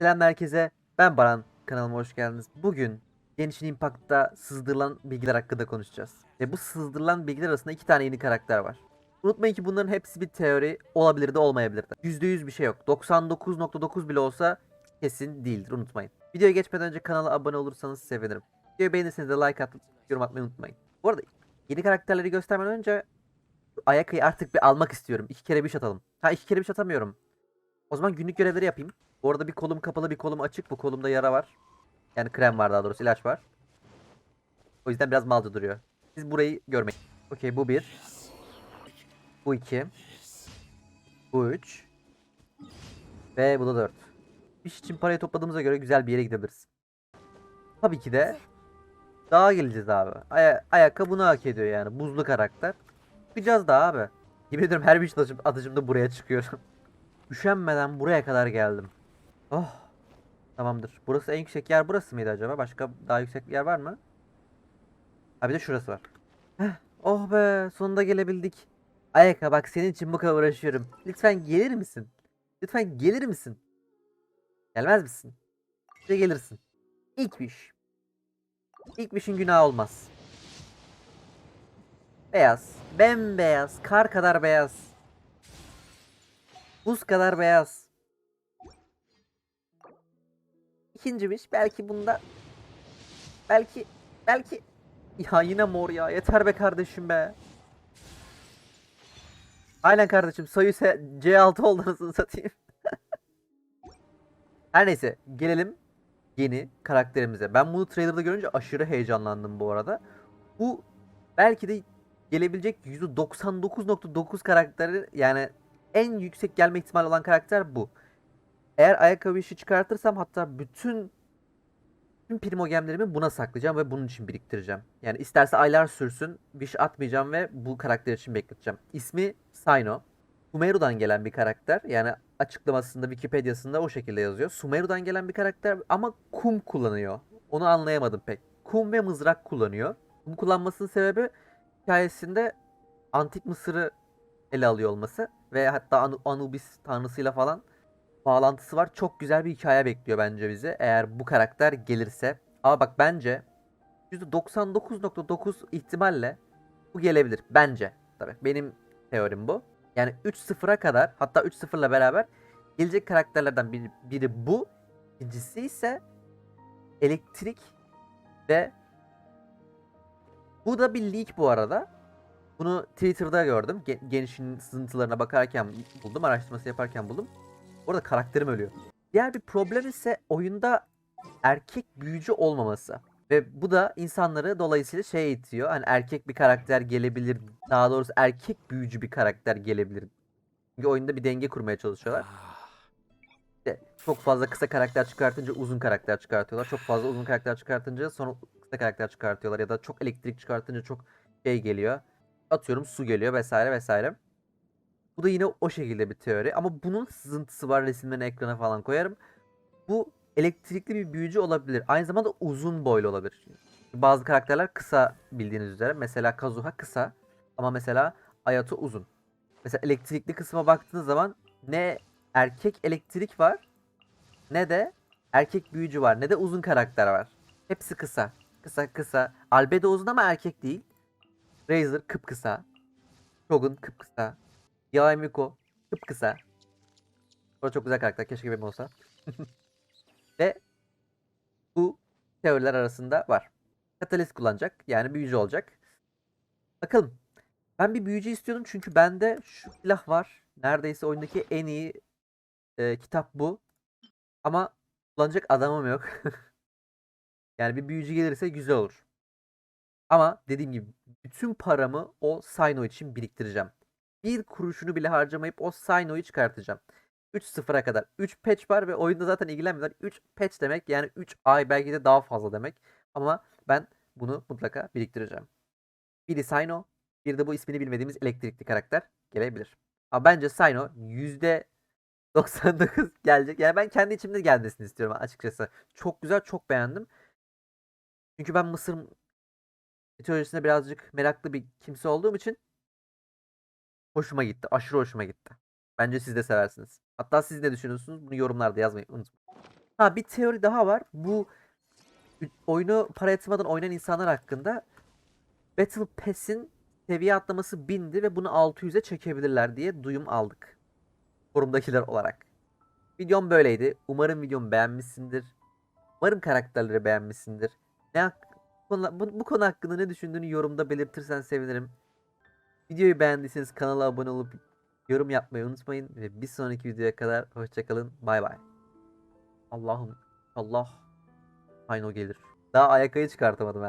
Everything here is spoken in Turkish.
Selam herkese. Ben Baran. Kanalıma hoş geldiniz. Bugün Genshin Impact'ta sızdırılan bilgiler hakkında konuşacağız. Ve bu sızdırılan bilgiler arasında iki tane yeni karakter var. Unutmayın ki bunların hepsi bir teori. Olabilir de olmayabilir de. %100 bir şey yok. 99.9 bile olsa kesin değildir. Unutmayın. Videoya geçmeden önce kanala abone olursanız sevinirim. Videoyu beğenirseniz de like atıp yorum atmayı unutmayın. Bu arada yeni karakterleri göstermeden önce Ayaka'yı artık bir almak istiyorum. İki kere bir atalım. Ha iki kere bir atamıyorum. O zaman günlük görevleri yapayım. Bu arada bir kolum kapalı bir kolum açık. Bu kolumda yara var. Yani krem var daha doğrusu ilaç var. O yüzden biraz malca duruyor. Siz burayı görmeyin. Okey bu bir. Bu iki. Bu üç. Ve bu da dört. İş için parayı topladığımıza göre güzel bir yere gidebiliriz. Tabii ki de dağa geleceğiz abi. Aya Ayaka bunu hak ediyor yani. Buzlu karakter. Çıkacağız da abi. Yemin ediyorum her bir atışım, atışımda buraya çıkıyorum. Üşenmeden buraya kadar geldim. Oh. Tamamdır. Burası en yüksek yer burası mıydı acaba? Başka daha yüksek bir yer var mı? Ha bir de şurası var. Heh. Oh be sonunda gelebildik. Ayaka bak senin için bu kadar uğraşıyorum. Lütfen gelir misin? Lütfen gelir misin? Gelmez misin? İşte gelirsin. İlk iş. İlk işin günah olmaz. Beyaz. Bembeyaz. Kar kadar beyaz. Buz kadar beyaz. İkinciymiş. Belki bunda. Belki. Belki. Ya yine mor ya. Yeter be kardeşim be. Aynen kardeşim. Soyuz C6 oldu nasıl satayım. Her neyse. Gelelim yeni karakterimize. Ben bunu trailerda görünce aşırı heyecanlandım bu arada. Bu belki de gelebilecek %99.9 karakteri yani en yüksek gelme ihtimali olan karakter bu. Eğer ayakkabı işi çıkartırsam hatta bütün tüm primo gemlerimi buna saklayacağım ve bunun için biriktireceğim. Yani isterse aylar sürsün, wish atmayacağım ve bu karakter için bekleteceğim. İsmi Sino. Sumeru'dan gelen bir karakter. Yani açıklamasında, Wikipedia'sında o şekilde yazıyor. Sumeru'dan gelen bir karakter ama kum kullanıyor. Onu anlayamadım pek. Kum ve mızrak kullanıyor. Kum kullanmasının sebebi hikayesinde Antik Mısır'ı ele alıyor olması ve hatta Anu- Anubis tanrısıyla falan bağlantısı var. Çok güzel bir hikaye bekliyor bence bizi eğer bu karakter gelirse. Ama bak bence %99.9 ihtimalle bu gelebilir. Bence. Tabii benim teorim bu. Yani 3-0'a kadar hatta 3-0'la beraber gelecek karakterlerden biri, biri bu. İkincisi ise elektrik ve bu da bir leak bu arada. Bunu Twitter'da gördüm. Ge- Geniş'in sızıntılarına bakarken buldum. Araştırması yaparken buldum. Orada karakterim ölüyor. Diğer bir problem ise oyunda erkek büyücü olmaması. Ve bu da insanları dolayısıyla şey itiyor. Hani erkek bir karakter gelebilir. Daha doğrusu erkek büyücü bir karakter gelebilir. Çünkü oyunda bir denge kurmaya çalışıyorlar. İşte çok fazla kısa karakter çıkartınca uzun karakter çıkartıyorlar. Çok fazla uzun karakter çıkartınca sonra kısa karakter çıkartıyorlar. Ya da çok elektrik çıkartınca çok şey geliyor. Atıyorum su geliyor vesaire vesaire. Bu da yine o şekilde bir teori. Ama bunun sızıntısı var. Resimlerini ekrana falan koyarım. Bu elektrikli bir büyücü olabilir. Aynı zamanda uzun boylu olabilir. Bazı karakterler kısa bildiğiniz üzere. Mesela Kazuha kısa. Ama mesela Ayato uzun. Mesela elektrikli kısma baktığınız zaman ne erkek elektrik var ne de erkek büyücü var ne de uzun karakter var. Hepsi kısa. Kısa kısa. Albedo uzun ama erkek değil. Razer kıpkısa. Shogun kıpkısa. Yaemiko kıpkısa. O çok güzel karakter. Keşke benim olsa. Ve bu teoriler arasında var. Katalist kullanacak. Yani büyücü olacak. Bakalım. Ben bir büyücü istiyordum çünkü bende şu silah var. Neredeyse oyundaki en iyi e, kitap bu. Ama kullanacak adamım yok. yani bir büyücü gelirse güzel olur. Ama dediğim gibi bütün paramı o Sino için biriktireceğim. Bir kuruşunu bile harcamayıp o Sino'yu çıkartacağım. 3-0'a kadar 3 patch var ve oyunda zaten ilgilenmiyorlar. 3 patch demek yani 3 ay belki de daha fazla demek. Ama ben bunu mutlaka biriktireceğim. Biri Sino, bir de bu ismini bilmediğimiz elektrikli karakter gelebilir. Ama bence Sino %99 gelecek. Yani ben kendi içimde gelmesini istiyorum açıkçası. Çok güzel, çok beğendim. Çünkü ben Mısır mitolojisine birazcık meraklı bir kimse olduğum için hoşuma gitti. Aşırı hoşuma gitti. Bence siz de seversiniz. Hatta siz ne düşünüyorsunuz? Bunu yorumlarda yazmayı unutmayın. Ha bir teori daha var. Bu oyunu para yatırmadan oynayan insanlar hakkında Battle Pass'in seviye atlaması 1000'di ve bunu 600'e çekebilirler diye duyum aldık. Forumdakiler olarak. Videom böyleydi. Umarım videomu beğenmişsindir. Umarım karakterleri beğenmişsindir. Ne bu, bu konu hakkında ne düşündüğünü yorumda belirtirsen sevinirim. Videoyu beğendiyseniz kanala abone olup yorum yapmayı unutmayın ve bir sonraki videoya kadar hoşçakalın. Bay bay. Allah'ım Allah. Aynı o gelir. Daha ayakkabıyı çıkartamadım ha.